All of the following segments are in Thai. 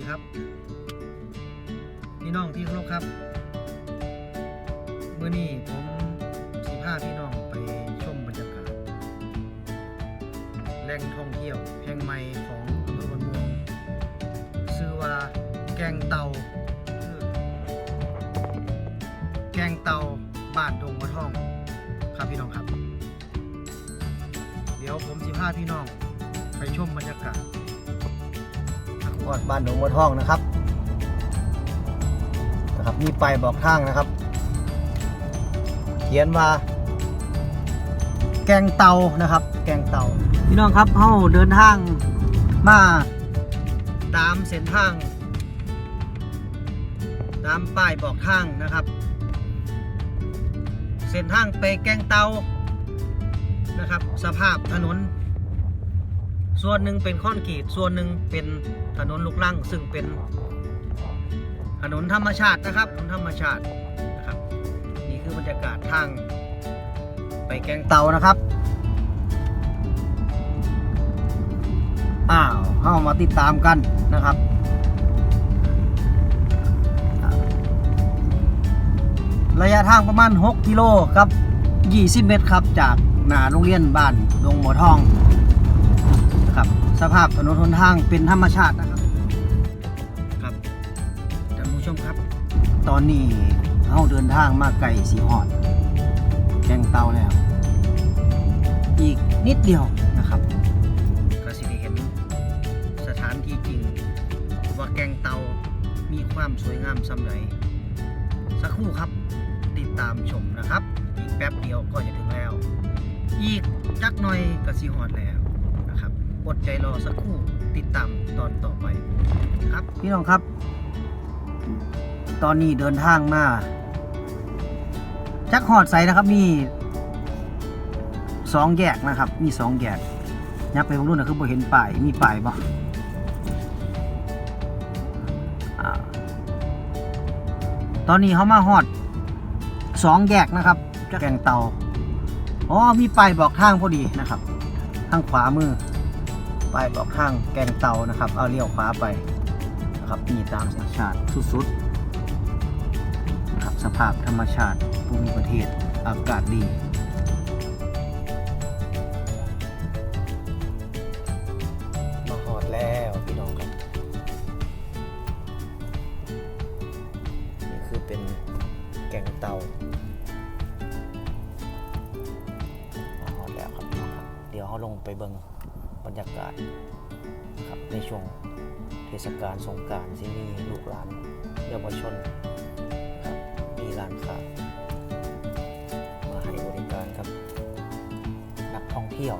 ดีครับ พี่น้องที่เคารพครับเมื่อนี้ผมสิพาพี่น้องไปชมบรรยากาศแหล่งท่องเที่ยวแห่งใหม่ของอำเภอบันม่วงชื่อว่าแกงเตาคือแกงเตาบ้านดงมะท่องครับพี่น้องครับ เดี๋ยวผมสิพาพี่น้องไปชมบรรยากาศ วัดบ้านดงมะท่องนะครับนะครับมีป้ายบอกทางนะครับ เขียนว่า แกงเตานะครับ แกงเตาพี่น้องครับเฮาเดินทางมาตามเส้นทาง ตามป้ายบอกทางนะครับ เส้นทางไปแกงเตานะครับ สภาพถนน ส่วนหนึ่งเป็นคอนกรีตส่วนหนึ่งเป็น ถนนลูกรังซึ่งเป็นถนนธรรมชาตินะครับถนนธรรมชาตินะครับ นี่คือบรรยากาศทาง ไปแกงเตานะครับอ้าวเข้ามาติดตามกันนะครับระยะทางประมาณ 6 กิโลครับ 20 เมตรครับ จากหน้าโรงเรียนบ้านดงหมอทองนะครับ สภาพถนนหนทางเป็นธรรมชาตินะครับ ครับท่านผู้ชมครับ ตอนนี้เราเดินทางมาไกลสีหอดแกงเตาแล้ว อีกนิดเดียวนะครับก็สิได้เห็นสถานที่จริง ว่าแกงเตามีความสวยงามสำใดสักครู่ครับติดตามชมนะครับ อีกแป๊บเดียวก็จะถึงแล้ว อีกจักหน่อยก็สิฮอดแล้วนะครับ อดใจรอสักครู่ติดตามตอนต่อไปครับ พี่น้องครับ ตอนนี้เดินทางมาจักหอดใสนะครับมีสองแยกนะครับ มีสองแยกยับไปตรงนู้นนะคือบ่เห็นป้ายมีป้ายบ่อ่าตอนนี้เขามาหอดสองแยกนะครับแกงเตาอ๋อมีป้ายบอกทางพอดีนะครับ ทางขวามือ ป้ายบอกทางแกงเตานะครับ เอาเลี้ยวขวาไปนะครับนี่ตามธรรมชาติสุดๆนะครับสภาพธรรมชาติภูมิประเทศอากาศดีมาหอดแล้วพี่น้องครับ นี่คือเป็นแกงเตามาหอดแล้วครับพี่น้องครับ เดี๋ยวเขาลงไปเบิง รรยากาศครับในช่วงเทศกาลสงการที่มีลูกหลานเยาวชนครับมีร้านค้ามาให้บริการครับนักท่องเที่ยว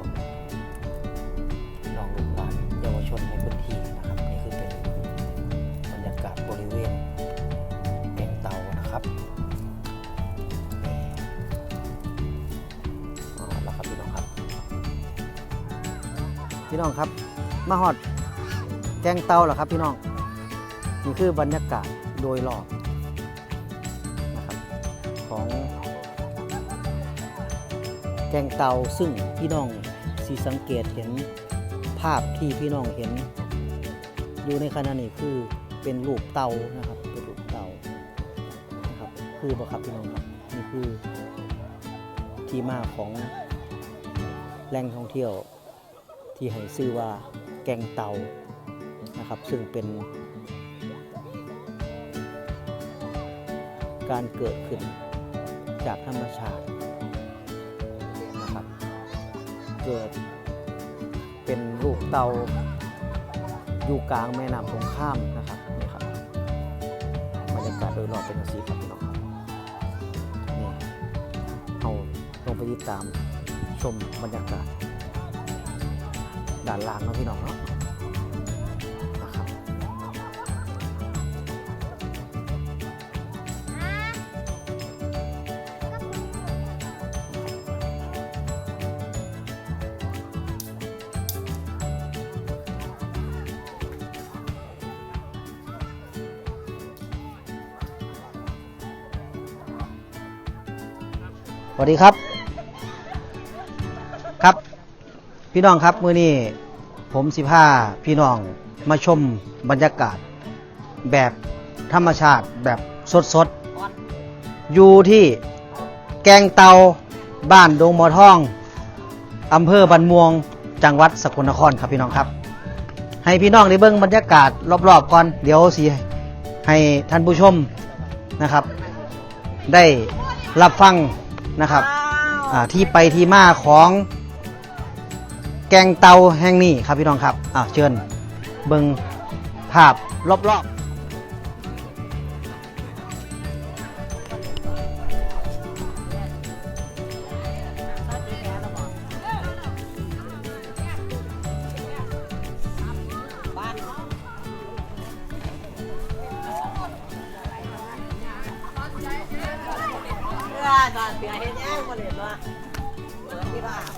พี่น้องครับ มาฮอดแกงเตาเหรอครับพี่น้อง นี่คือบรรยากาศโดยรอบนะครับของแกงเตาซึ่งพี่น้องสีสังเกตเห็นภาพที่พี่น้องเห็น อยู่ในขณะนี้คือเป็นรูปเตานะครับเป็นรูปเตานะครับคือบ่ครับพี่น้องครับนี่คือที่มาของแหล่งท่องเที่ยว ที่ให้ชื่อว่าแกงเตานะครับ ซึ่งเป็น การเกิดขึ้นจากธรรมชาตินะครับ เกิดเป็นลูกเตาอยู่กลางแม่น้ำสงครามนะครับนี่ครับบรรยากาศโดยรอบเป็นอย่างนี้ครับพี่น้องครับนี่เอาลงไปติดตามชมบรรยากาศ ด้านล่างเนาะพี่น้องเนาะนะครับสวัสดีครับครับ พี่น้องครับมื้อนี้ผมสิพาพี่น้องมาชมบรรยากาศ แบบธรรมชาติแบบสดๆ อยู่ที่แกงเตาบ้านดงมอทองอำเภอบันมวงจังหวัดสกลนครครับพี่น้องครับ ให้พี่น้องได้เบิ่งบรรยากาศรอบๆก่อนเดี๋ยวสิให้ท่านผู้ชมนะครับ ได้รับฟังนะครับที่ไปที่มาของ แกงเตาแห่งนี้ครับพี่น้องครับอ่าเชิญเบิงภาพรอบๆ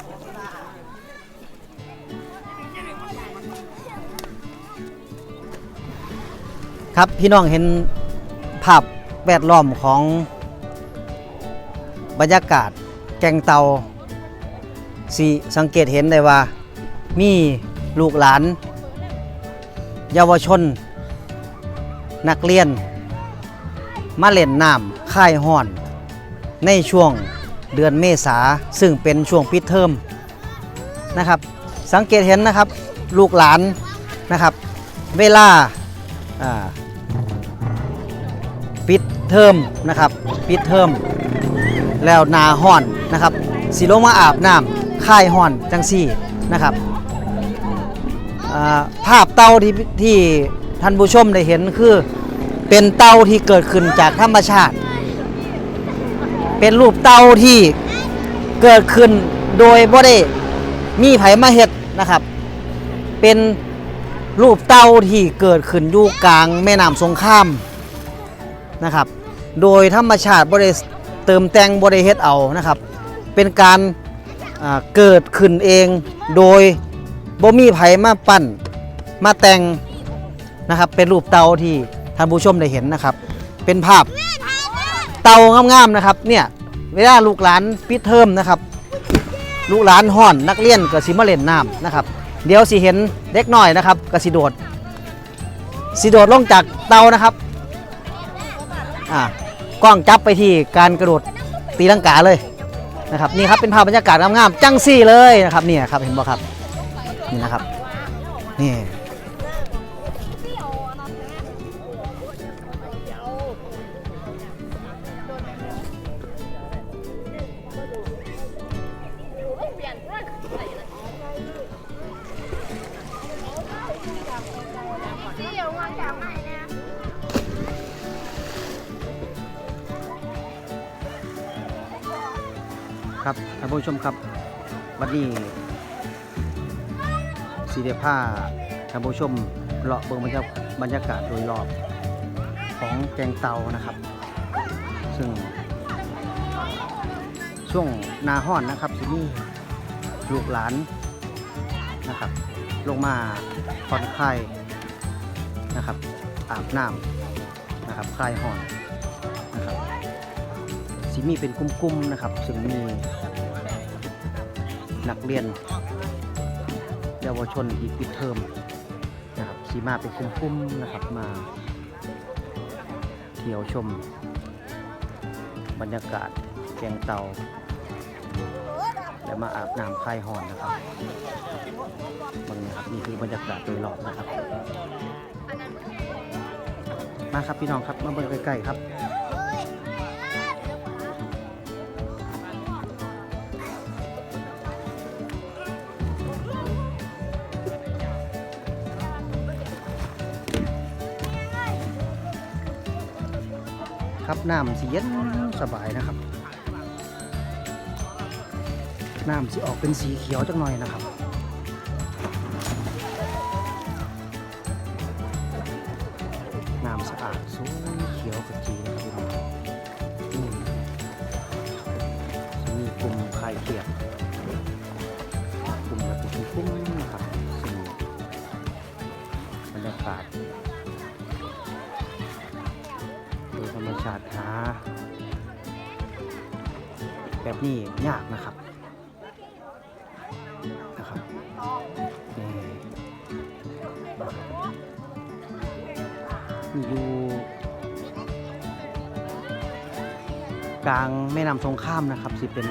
ค ครับพี่น้องเห็นภาพแวดล้อมของบรรยากาศแกงเตาสิสังเกตเห็นได้ว่า มีลูกหลาน เยาวชน นักเรียน มาเล่นน้ำค่ายห่อน ในช่วงเดือนเมษาซึ่งเป็นช่วงปิดเทอมนะครับ สังเกตเห็นนะครับลูกหลานนะครับ เวลาอ่า ปิดเทอมนะครับ ปิดเทอมแล้วนาห้อนนะครับสิลงมาอาบน้ำค่ายห้อนจังซี่นะครับภาพเต่าที่ที่ท่านผู้ชมได้เห็นคือเป็นเต่าที่เกิดขึ้นจากธรรมชาติ เป็นรูปเต่าที่เกิดขึ้นโดยบ่ได้มีไผมาเฮ็ดนะครับ เป็นรูปเต่าที่เกิดขึ้นอยู่กลางแม่น้ำสงคราม นะครับ โดยธรรมชาติบริเติมแต่งบริเฮ็ดเอานะครับ เป็นการเกิดขึ้นเองโดยบ่มีไผมาปั้นมาแต่งนะครับ เป็นรูปเตาที่ท่านผู้ชมได้เห็นนะครับ เป็นภาพเตางามๆนะครับเนี่ยเวลาลูกหลานปิดเทอมนะครับ ลูกหลานห่อนนักเรียนก็สิมาเล่นน้ำนะครับ เดี๋ยวสิเห็นเด็กน้อยนะครับก็สิโดดสิโดดลงจากเตานะครับ อ่ากล้องจับไปที่การกระโดดตีลังกาเลยนะครับนี่ครับเป็นภาพบรรยากาศงามๆจังซี่เลยนะครับเนี่ยครับเห็นบ่ครับนี่นะครับนี่ ครับท่านผู้ชมครับวันนี้สีเดียผ้าท่านผู้ชมเลาะเบิ่งบรรยากบรรยากาศโดยรอบของแกงเตานะครับ ซึ่งช่วงนาห้อนนะครับสิมีลูกหลานนะครับ ลงมาผ่อนคลายนะครับอาบน้ำนะครับคลายห้อน สิมีเป็นกลุ่มๆนะครับ ซึ่งมีนักเรียนเยาวชนที่ปิดเทอมนะครับสีมาเป็นกลุ่มๆนะครับมาเที่ยวชม บรรยากาศแกงเตา และมาอาบน้ำคลายหอนนะครับบางนะครับนี่คือบรรยากาศโดยรอบนะครับ มาครับพี่น้องครับมาเบิ่งใกล้ๆครับ ครับน้ำสีเย็นสบายนะครับน้ำสีออกเป็นสีเขียวจังหน่อยนะครับน้ำสะอาดสวยเขียวกระจี ชาติหาแบบนี้ยากนะครับนะครับนี่อยู่กลางแม่น้ำสงครามนะครับสิเป็น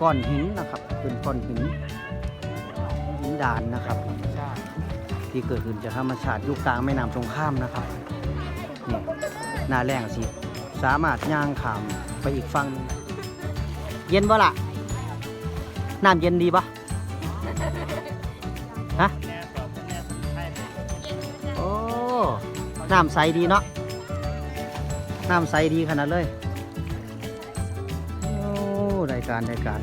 ก้อนหินนะครับ เป็นก้อนหินหินดานนะครับ ที่เกิดขึ้นจากธรรมชาติยุคกลางแม่น้ำสงครามนะครับนี่หนาแรงสิสามารถย่างขามไปอีกฝั่งหนึ่งเย็นบ่ล่ะน้ำเย็นดีปะฮะโอ้น้ำใสดีเนาะน้ำใสดีขนาดเลยโอ้รายการรายการ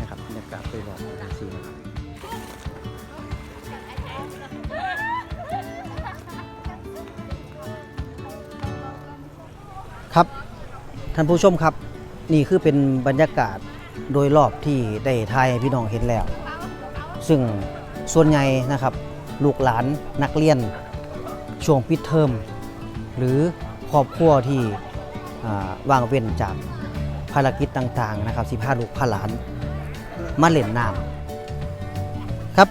นะครับบรรยากาศไปบอก ท่านผู้ชมครับ นี่คือเป็นบรรยากาศโดยรอบที่ได้ถ่ายให้พี่น้องเห็นแล้ว ซึ่งส่วนใหญ่นะครับ ลูกหลานนักเรียน ช่วงปิดเทอมหรือครอบครัวที่ว่างเว้นจากภารกิจต่างๆนะครับสิพาลูกพาหลานมาเล่นน้ำครับ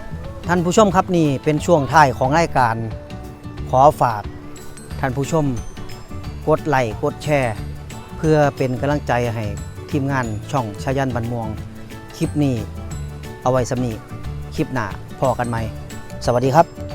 ท่านผู้ชมครับนี่เป็นช่วงท้ายของรายการ ขอฝากท่านผู้ชม กดไลค์กดแชร์ พื่อเป็นกำลังใจให้ทีมงานช่องชายันบันม่วง คลิปนี้ เอาไว้สำนีคลิปหน้าพอกันไหม สวัสดีครับ